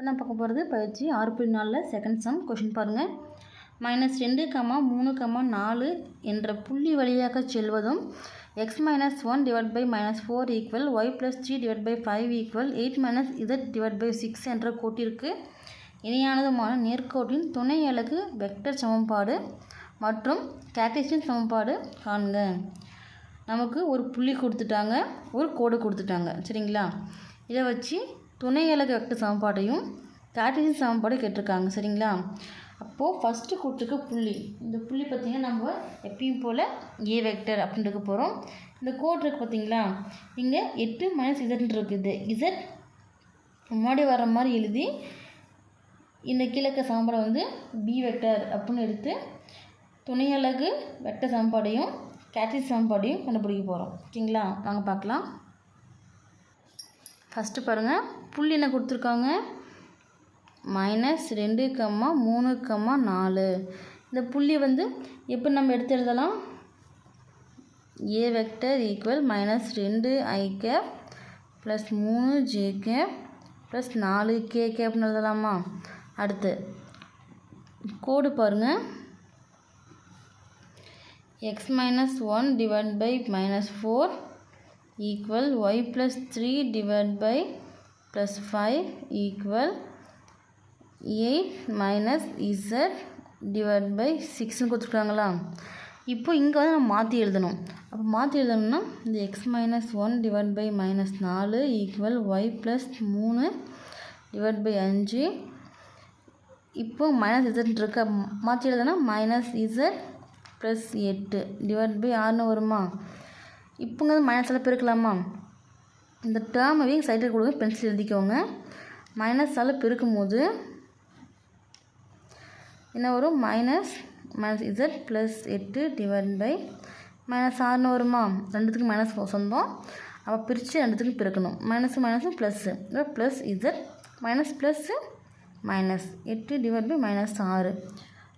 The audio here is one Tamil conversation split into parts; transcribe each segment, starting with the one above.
இப்போ நான் பார்க்க போகிறது பயிற்சி ஆறு புள்ளி நாலில் செகண்ட் சம் கொஷின் பாருங்கள் மைனஸ் ரெண்டு கம்மா மூணு கமா நாலு என்ற புள்ளி வழியாக செல்வதும் x minus one divide by minus four equal y plus three divide by five equal eight minus z divide by six என்ற கோட்டிற்கு இணையானதுமான நேர்கோட்டின் துணை அலகு வெக்டர் சமன்பாடு மற்றும் கேட்டேஷன் சமன்பாடு காண்க. நமக்கு ஒரு புள்ளி கொடுத்துட்டாங்க ஒரு கோடு கொடுத்துட்டாங்க. சரிங்களா? இதை வச்சு துணை அலகு வெக்டர் சமன்பாட்டையும் கார்டீசியன் சமன்பாடு கேட்டிருக்காங்க சரிங்களா? அப்போது ஃபஸ்ட்டு கொடுத்துருக்க புள்ளி. இந்த புள்ளி பார்த்திங்கன்னா நம்ம எப்பயும் போல் ஏ வெக்டர் அப்படின்ட்டு போகிறோம் இந்த கோட் இருக்குது பார்த்தீங்களா இங்கே எட்டு மைனஸ் இசட்னு இருக்குது. இசட் முன்னாடி வர மாதிரி எழுதி இந்த கிழக்க சாம்பாடை வந்து பி வெக்டர் அப்படின்னு எடுத்து துணை அலகு வெக்டர் சமன்பாடையும் கேட்டிஸ் சமன்பாடையும் கண்டுபிடிக்க போகிறோம் ஓகேங்களா வாங்க பார்க்கலாம். ஃபஸ்ட்டு பாருங்கள் புள்ளி என்ன கொடுத்துருக்காங்க? மைனஸ் ரெண்டு கம்மா மூணு கம்மா நாலு. இந்த புள்ளி வந்து எப்படி நம்ம எடுத்து எழுதலாம்? ஏ வெக்டர் ஈக்குவல் மைனஸ் ரெண்டு ஐ கேப் ப்ளஸ் மூணு ஜே கேப் ப்ளஸ் நாலு கே கேப்னு எழுதலாமா? அடுத்து கோடு பாருங்கள் x minus one divide by minus four equal y plus three divide by plus five equal eight minus z divide by சிக்ஸ்னு கொடுத்துருக்காங்களா? இப்போ இங்கே வந்து நம்ம மாற்றி எழுதணும். அப்போ மாற்றி எழுதணும்னா இந்த x minus one divide by minus நாலு ஈக்குவல் ஒய் ப்ளஸ் மூணு டிவைட் பை அஞ்சு. இப்போ மைனஸ் இசட் இருக்க. மாற்றி எழுதுனா மைனஸ் இசட் ப்ளஸ் எட்டு டிவைட் பை ஆறுனு வருமா? இப்போங்க மைனஸால் பெருக்கலாமா? இந்த டேர்மையே சைடில் கொடுங்க பென்சில் எழுதிக்கோங்க. மைனஸால் பெருக்கும் போது என்ன வரும்? மைனஸ் மைனஸ் இசட் ப்ளஸ் எட்டு டிவைட் பை மைனஸ் ஆறுனு வருமா? ரெண்டுத்துக்கும் மைனஸ் சொந்தம். அப்போ பிரித்து ரெண்டுத்துக்கும் பிறக்கணும் மைனஸ் மைனஸும் plus plus z minus plus minus எட்டு டிவைட் பை மைனஸ் ஆறு.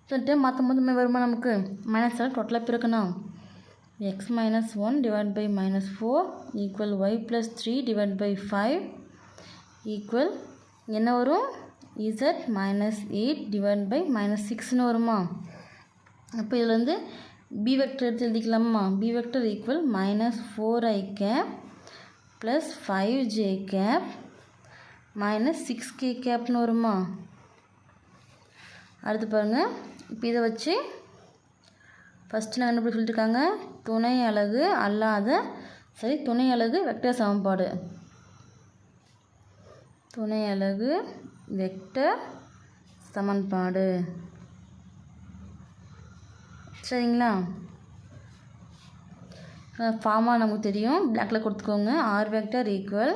ஸோ டேம் மாற்றும் போது வருமா நமக்கு? மைனஸால் டோட்டலாக பிறக்கணும் x minus one divided by minus four equal y plus three divided by five equal என்ன வரும்? Z minus eight divided by minus சிக்ஸ்னு வருமா? அப்போ இதில் வந்து பி வெக்டர் எடுத்து எழுதிக்கலாமா? B vector equal minus four i cap plus five j cap minus six k கேப்னு வருமா? அடுத்து பாருங்கள் இப்போ இதை வச்சு ஃபஸ்ட்டு நான் எப்படி சொல்லிட்டுருக்காங்க? துணை அலகு அல்லாத சரி துணை அலகு வெக்டர் சமன்பாடு. துணை அலகு வெக்டர் சமன்பாடு. சரிங்களா? ஃபார்மாக நமக்கு தெரியும். பிளாக்கில் கொடுத்துக்கோங்க. R vector equal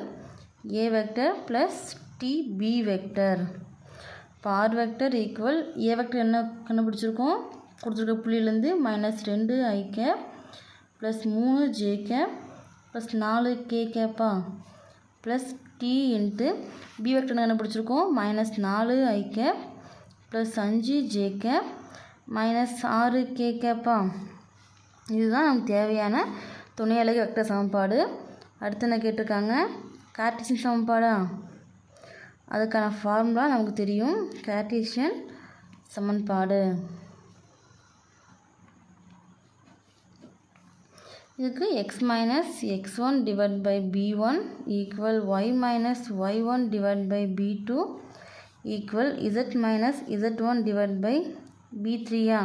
a vector plus t b vector இப்போ r vector equal a vector என்ன கண்டுபிடிச்சிருக்கோம்? கொடுத்துருக்க புள்ளியிலேருந்து மைனஸ் ரெண்டு ஐ கேப் ப்ளஸ் மூணு ஜே கேப் ப்ளஸ் நாலு கே கேப்பா plus t into b vector கண்டுபிடிச்சிருக்கோம் மைனஸ் நாலு ஐ கேப் ப்ளஸ் அஞ்சு ஜே கேப் மைனஸ் ஆறு கே கேப்பா இதுதான் நமக்கு தேவையான துணை அலகு வெக்டர் சமன்பாடு. அடுத்து என்ன கேட்டிருக்காங்க? கார்டீசியன் சமன்பாடா? அதுக்கான ஃபார்முலா நமக்கு தெரியும். கார்டீசியன் சமன்பாடு. இதுக்கு x minus x one divide by b one equal y minus y one divide by b two equal z minus z one divide by b த்ரீயா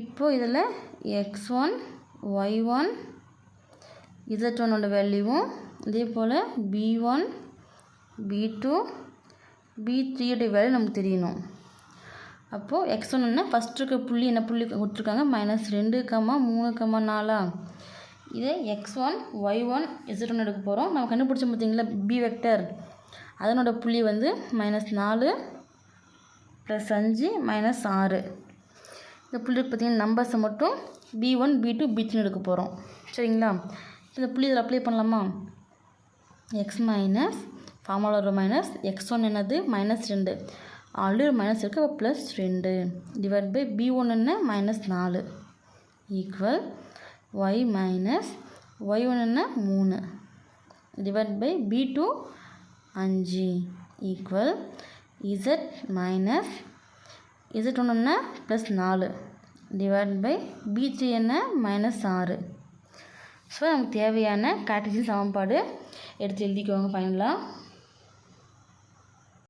இப்போது இதில் x one y one z ஒன்னோட வேல்யூவும் இதே போல் b one b two b த்ரீயோடைய value நமக்கு தெரியணும். அப்போது எக்ஸ் ஒன்றுனா ஃபஸ்ட் இருக்க புள்ளி என்ன புள்ளி கொடுத்துருக்காங்க? மைனஸ் ரெண்டு கம்மா மூணு கம்மா நாலா? இதே x one y one z one எடுக்க போகிறோம் நம்ம கண்டுபிடிச்சோம் பார்த்தீங்களா? பி வெக்டர் அதனோட புள்ளி வந்து மைனஸ் நாலு ப்ளஸ் அஞ்சு மைனஸ் ஆறு. இந்த புள்ளி பார்த்திங்கன்னா நம்பர்ஸை மட்டும் b one b two b three எடுக்க போகிறோம் சரிங்களா? இந்த புள்ளி இதில் அப்ளை பண்ணலாமா? X minus formula minus x one என்னது? மைனஸ் ரெண்டு. ஆல்ரெடி ஒரு மைனஸ் இருக்குது அப்போ ப்ளஸ் ரெண்டு. டிவைட் பை பி ஒன் என்ன? மைனஸ் நாலு. Equal y minus y one என்ன? மூணு. டிவைட் பை பி டூ அஞ்சு. ஈக்குவல் இசட் மைனஸ் இசட் ஒன்று என்ன? ப்ளஸ் நாலு. டிவைட் பை பி த்ரீ என்ன? மைனஸ் ஆறு. ஸோ நமக்கு தேவையான கேட்டகிரி சமன்பாடு எடுத்து எழுதிக்கோங்க ஃபைனலாக